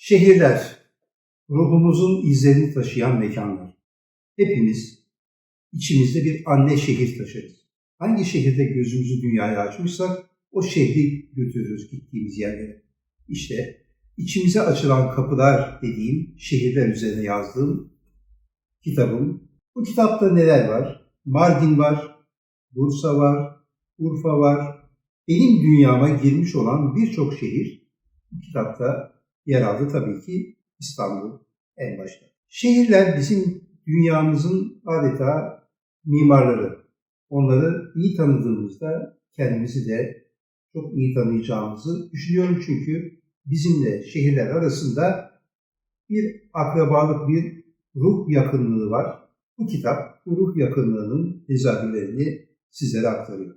Şehirler, ruhumuzun izlerini taşıyan mekanlar. Hepimiz içimizde bir anne şehir taşırız. Hangi şehirde gözümüzü dünyaya açmışsak o şehri götürürüz gittiğimiz yerlere. İşte içimize açılan kapılar dediğim şehirler üzerine yazdığım kitabım. Bu kitapta neler var? Mardin var, Bursa var, Urfa var. Benim dünyama girmiş olan birçok şehir bu kitapta yer aldı tabii ki İstanbul en başta. Şehirler bizim dünyamızın adeta mimarları. Onları iyi tanıdığımızda kendimizi de çok iyi tanıyacağımızı düşünüyorum çünkü bizimle şehirler arasında bir akrabalık, bir ruh yakınlığı var. Bu kitap bu ruh yakınlığının tezahürlerini sizlere aktarıyor.